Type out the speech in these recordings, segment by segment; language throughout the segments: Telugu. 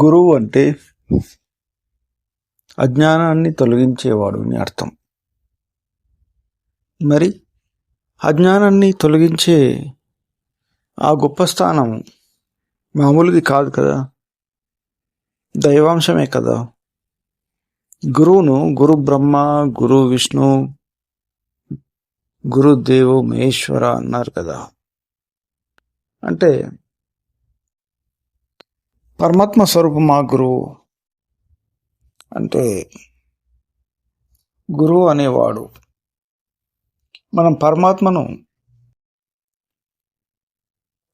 గురువు అంటే అజ్ఞానాన్ని తొలగించేవాడు అని అర్థం. మరి అజ్ఞానాన్ని తొలగించే ఆ గొప్ప స్థానం మామూలుది కాదు కదా? దైవాంశమే కదా? గురువును గురు బ్రహ్మ గురు విష్ణు గురుదేవు మహేశ్వర అన్నారు కదా. అంటే పరమాత్మ స్వరూపం మా గురువు అంటే గురువు అనేవాడు. మనం పరమాత్మను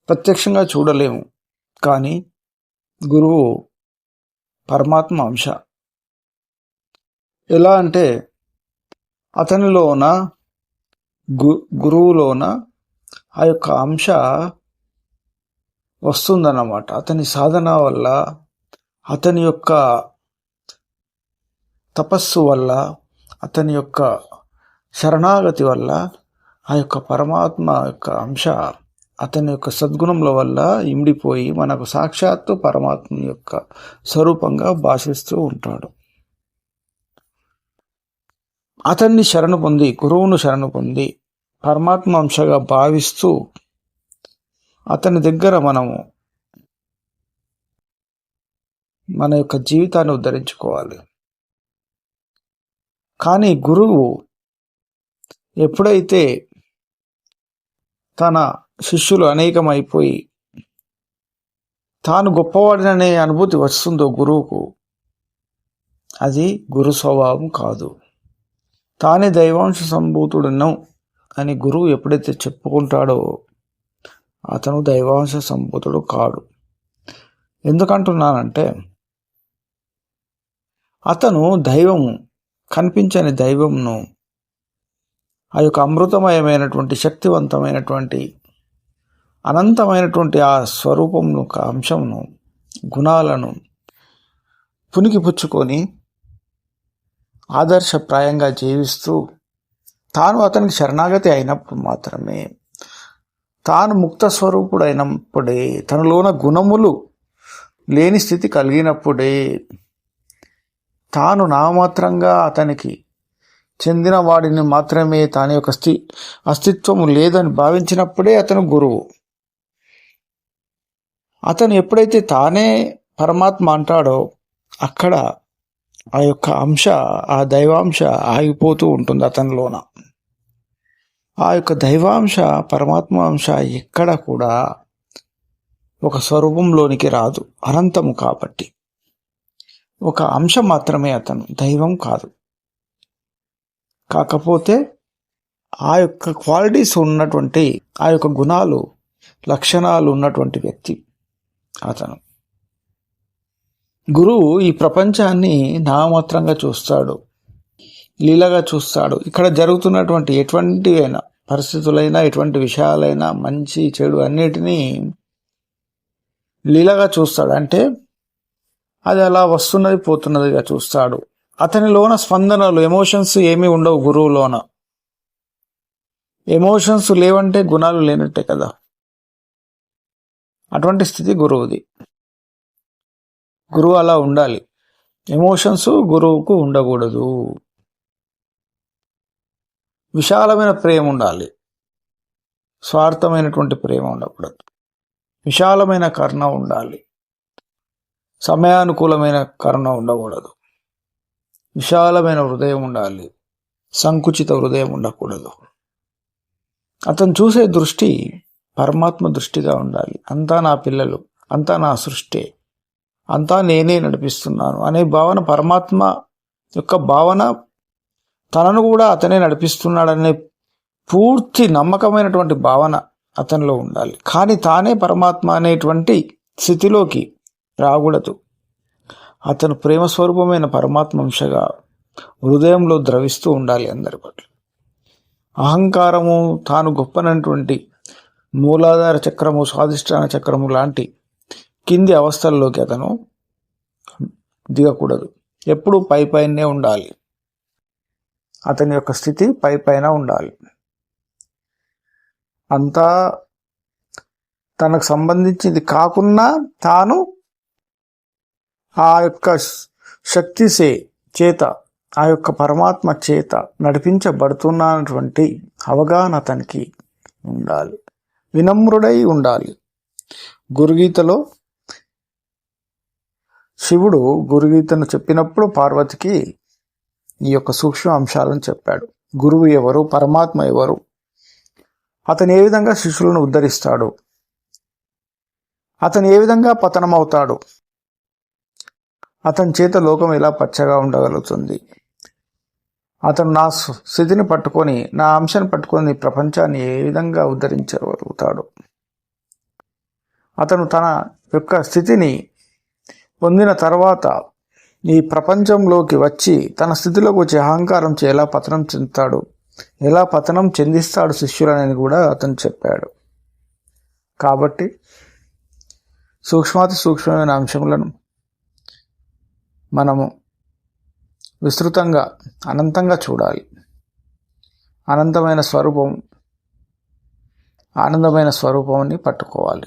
ప్రత్యక్షంగా చూడలేము కానీ గురువు పరమాత్మ అంశ. ఎలా అంటే అతనిలోన గు గురువులోన ఆ యొక్క అంశ వస్తుందన్నమాట. అతని సాధన వల్ల అతని యొక్క తపస్సు వల్ల అతని యొక్క శరణాగతి వల్ల ఆ యొక్క పరమాత్మ యొక్క అంశ అతని యొక్క సద్గుణముల వల్ల ఇమిడిపోయి మనకు సాక్షాత్తు పరమాత్మ యొక్క స్వరూపంగా భాషిస్తూ ఉంటాడు. అతన్ని శరణు పొంది గురువును శరణు పొంది పరమాత్మ అంశగా భావిస్తూ అతని దగ్గర మనము మన యొక్క జీవితాన్ని ఉద్ధరించుకోవాలి. కానీ గురువు ఎప్పుడైతే తన శిష్యులు అనేకమైపోయి తాను గొప్పవాడిననే అనుభూతి వస్తుందో గురువుకు అది గురు స్వభావం కాదు. తానే దైవాంశ సంభూతుడను అని గురువు ఎప్పుడైతే చెప్పుకుంటాడో అతను దైవాంశ సంభూతుడు కాడు. ఎందుకంటున్నానంటే అతను దైవము కనిపించని దైవంను ఆ యొక్క అమృతమయమైనటువంటి శక్తివంతమైనటువంటి అనంతమైనటువంటి ఆ స్వరూపంను ఒక అంశంను గుణాలను పునికి పుచ్చుకొని ఆదర్శప్రాయంగా జీవిస్తూ తాను అతనికి శరణాగతి అయినప్పుడు మాత్రమే తాను ముక్త స్వరూపుడైనప్పుడే తనలోన గుణములు లేని స్థితి కలిగినప్పుడే తాను నామాత్రంగా అతనికి చెందిన వాడిని మాత్రమే తాని యొక్క స్థి అస్తిత్వము లేదని భావించినప్పుడే అతను గురువు. అతను ఎప్పుడైతే తానే పరమాత్మ అంటాడో అక్కడ ఆ యొక్క అంశ ఆ దైవాంశ ఆగిపోతూ ఉంటుంది అతనిలోన. ఆ యొక్క దైవాంశ పరమాత్మ అంశ ఎక్కడ కూడా ఒక స్వరూపంలోనికి రాదు. అనంతము కాబట్టి. ఒక అంశం మాత్రమే అతను. దైవం కాదు. కాకపోతే ఆ యొక్క క్వాలిటీస్ ఉన్నటువంటి ఆ యొక్క గుణాలు లక్షణాలు ఉన్నటువంటి వ్యక్తి అతను. గురువు ఈ ప్రపంచాన్ని నామాత్రంగా చూస్తాడు. లీలగా చూస్తాడు. ఇక్కడ జరుగుతున్నటువంటి ఎటువంటి అయినా పరిస్థితులైనా ఎటువంటి విషయాలైనా మంచి చెడు అన్నిటినీ లీలగా చూస్తాడు. అంటే అది అలా వస్తున్నది పోతున్నదిగా చూస్తాడు. అతనిలోన స్పందనలు ఎమోషన్స్ ఏమీ ఉండవు గురువులోన ఎమోషన్స్ లేవంటే గుణాలు లేనట్టే కదా. అటువంటి స్థితి గురువుది. గురువు అలా ఉండాలి. ఎమోషన్స్ గురువుకు ఉండకూడదు. విశాలమైన ప్రేమ ఉండాలి. స్వార్థమైనటువంటి ప్రేమ ఉండకూడదు. విశాలమైన కరుణ ఉండాలి. సమయానుకూలమైన కరుణ ఉండకూడదు. విశాలమైన హృదయం ఉండాలి. సంకుచిత హృదయం ఉండకూడదు. అతను చూసే దృష్టి పరమాత్మ దృష్టిగా ఉండాలి. అంతా నా పిల్లలు అంతా నా సృష్టి అంతా నేనే నడిపిస్తున్నాను అనే భావన పరమాత్మ యొక్క భావన తనను కూడా అతనే నడిపిస్తున్నాడనే పూర్తి నమ్మకమైనటువంటి భావన అతనిలో ఉండాలి. కానీ తానే పరమాత్మ అనేటువంటి స్థితిలోకి రాకూడదు. అతను ప్రేమ స్వరూపమైన పరమాత్మ అంశగా హృదయంలో ద్రవిస్తూ ఉండాలి అందరి పట్ల. అహంకారము తాను గొప్పనటువంటి మూలాధార చక్రము స్వాధిష్టాన చక్రము లాంటి కింది అవస్థల్లోకి అతను దిగకూడదు. ఎప్పుడు పై పైనే ఉండాలి. అతని యొక్క స్థితి పై పైన ఉండాలి. అంతా తనకు సంబంధించింది కాకున్నా తాను ఆ యొక్క శక్తిసే చేత ఆ యొక్క పరమాత్మ చేత నడిపించబడుతున్నటువంటి అవగాహన అతనికి ఉండాలి. వినమ్రుడై ఉండాలి. గురుగీతలో శివుడు గురుగీతను చెప్పినప్పుడు పార్వతికి ఈ యొక్క సూక్ష్మ అంశాలను చెప్పాడు. గురువు ఎవరు? పరమాత్మ ఎవరు? అతను ఏ విధంగా శిష్యులను ఉద్ధరిస్తాడు? అతను ఏ విధంగా పతనమవుతాడు? అతని చేత లోకం ఎలా పచ్చగా ఉండగలుగుతుంది? అతను నా స్- స్థితిని పట్టుకొని నా అంశాన్ని పట్టుకొని ప్రపంచాన్ని ఏ విధంగా ఉద్ధరించగలుగుతాడు? అతను తన యొక్క స్థితిని పొందిన తర్వాత ఈ ప్రపంచంలోకి వచ్చి తన స్థితిలోకి వచ్చి అహంకారం చే ఎలా పతనం చెందుతాడు? ఎలా పతనం చెందిస్తాడు శిష్యులనని కూడా అతను చెప్పాడు. కాబట్టి సూక్ష్మాతి సూక్ష్మమైన అంశములను మనము విస్తృతంగా అనంతంగా చూడాలి. అనంతమైన స్వరూపం ఆనందమైన స్వరూపాన్ని పట్టుకోవాలి.